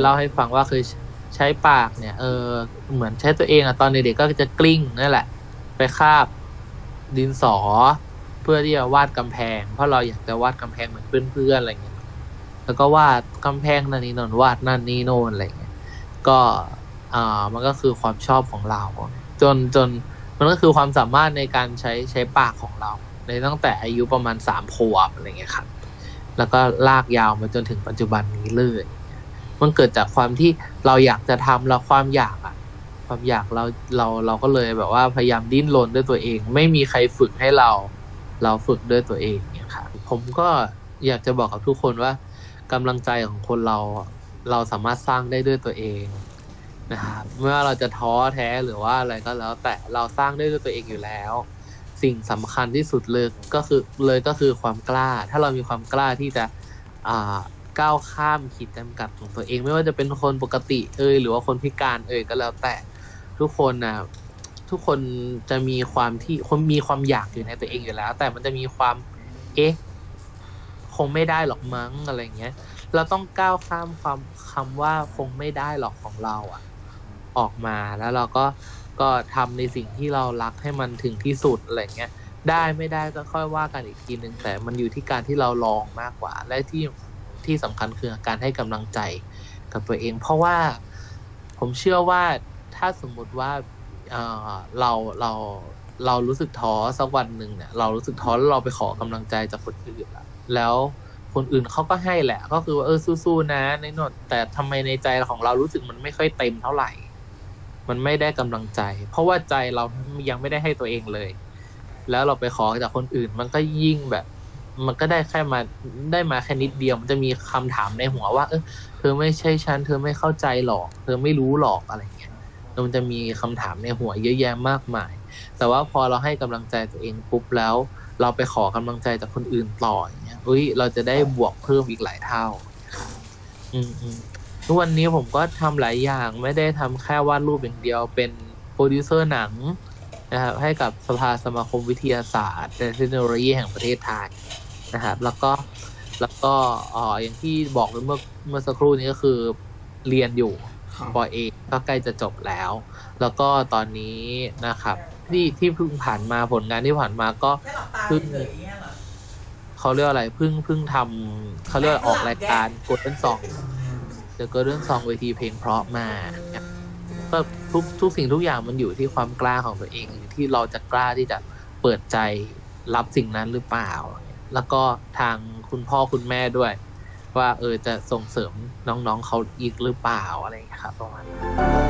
เล่าให้ฟังว่าเคยใช้ปากเนี่ย เออ เหมือนใช้ตัวเองอะตอนเด็กๆก็จะกลิ้งนั่นแหละ ไปคาบดินสอ เพื่อที่จะวาดกำแพง เพราะเราอยากจะวาดกำแพงเหมือนเพื่อนๆอะไรเงี้ย แล้วก็วาดกำแพงนั่นนี่นนวาดนั่นนี่โน่นอะไรเงี้ย ก็อ่ามันก็คือความชอบของเรา จนจนมันก็คือความสามารถในการใช้ใช้ปากของเราในตั้งแต่อายุประมาณสามขวบอะไรเงี้ยครับ แล้วก็ลากยาวมาจนถึงปัจจุบันนี้เลย มันเกิดจากความที่เราอยากจะทำแล้วความอยากอะความอยากเราเราเราก็เลยแบบว่าพยายามดิ้นรนด้วยตัวเอง ไม่มีใครฝึกให้เรา เราฝึกด้วยตัวเองเนี่ยครับผมก็อยากจะบอกกับทุกคนว่ากำลังใจของคนเราเราสามารถสร้างได้ด้วยตัวเองนะครับไม่ว่าเราจะท้อแท้หรือว่าอะไรก็แล้ว แต่เราสร้างได้ด้วยตัวเองอยู่แล้ว สิ่งสำคัญที่สุดเลยก็คือเลยก็คือความกล้า ถ้าเรามีความกล้าที่จะอ่า ก้าวข้ามขีดจำกัดของตัวเอง ไม่ว่าจะเป็นคนปกติ เอ่ยหรือว่าคนพิการเอ่ยก็แล้วแต่ทุกคนนะทุกคนจะมีความที่คนมีความอยากอยู่ในตัวเองอยู่แล้ว แต่มันจะมีความ เอ๊ะคงไม่ได้หรอกมั้งอะไรเงี้ย เราต้องก้าวข้ามความคำว่าคงไม่ได้หรอกของเราอะออกมาแล้วเราก็ก็ทำในสิ่งที่เรารักให้มันถึงที่สุดอะไรเงี้ยได้ไม่ได้ก็ค่อยว่ากันอีกทีหนึ่งแต่มันอยู่ที่การที่เราลองมากกว่า และที่ ที่สำคัญคือการให้กำลังใจกับตัวเอง เพราะว่าผมเชื่อว่าถ้าสมมุติว่าเเราเราเรารู้สึกท้อสักวันหนึ่งเนี่ยเรารู้สึกท้อแล้วเราไปขอกำลังใจจากคนอื่นแล้วคนอื่นเขาก็ให้แหละ ก็คือว่าเออสู้ๆนะในนดแต่ทำไมในใจของเรารู้สึกมันไม่ค่อยเต็มเท่าไหร่ มันไม่ได้กำลังใจ เพราะว่าใจเรายังไม่ได้ให้ตัวเองเลย แล้วเราไปขอจากคนอื่น มันก็ยิ่งแบบ มันก็ได้แค่มาได้มาแค่นิดเดียวมันจะมีคำถามในหัวว่า เออเธอไม่ใช่ฉันเธอไม่เข้าใจหรอก เธอไม่รู้หรอกอะไรเงี้ยแล้วมันจะมีคำถามในหัวเยอะแยะมากมาย แต่ว่าพอเราให้กำลังใจตัวเองปุ๊บแล้ว เราไปขอกำลังใจจากคนอื่นต่ออย่างเงี้ยอุ้ยเราจะได้บวกเพิ่มอีกหลายเท่า อืมอืมทุกวันนี้ผมก็ทำหลายอย่างไม่ได้ทำแค่วาดรูปอย่างเดียวเป็นโปรดิวเซอร์หนัง นะครับให้กับสภาสมาคมวิทยาศาสตร์และเทคโนโลยีแห่งประเทศไทยนะครับ แล้วก็แล้วก็อ๋ออย่างที่บอกไปเมื่อเมื่อสักครู่นี้ก็คือเรียนอยู่ครับปอเอกก็ใกล้จะจบแล้ว แล้วก็ตอนนี้นะครับ ที่ที่เพิ่งผ่านมาผลงานที่ผ่านมาก็เพิ่งเลยเนี่ยเหรอเขาเรียกอะไรเพิ่งเพิ่งทำเขาเรียกว่าออกรายการกดเป็นสองเดอะก็เรื่องซองเวทีเพลงเพราะมาเนี่ย ก็ทุกทุกสิ่งทุกอย่างมันอยู่ที่ความกล้าของตัวเองอยู่ที่เราจะกล้าที่จะเปิดใจรับสิ่งนั้นหรือเปล่า แล้วก็ทางคุณพ่อคุณแม่ด้วย ว่าเออจะส่งเสริมน้องๆเขาอีกหรือเปล่าอะไรอย่างเงี้ยครับประมาณนั้น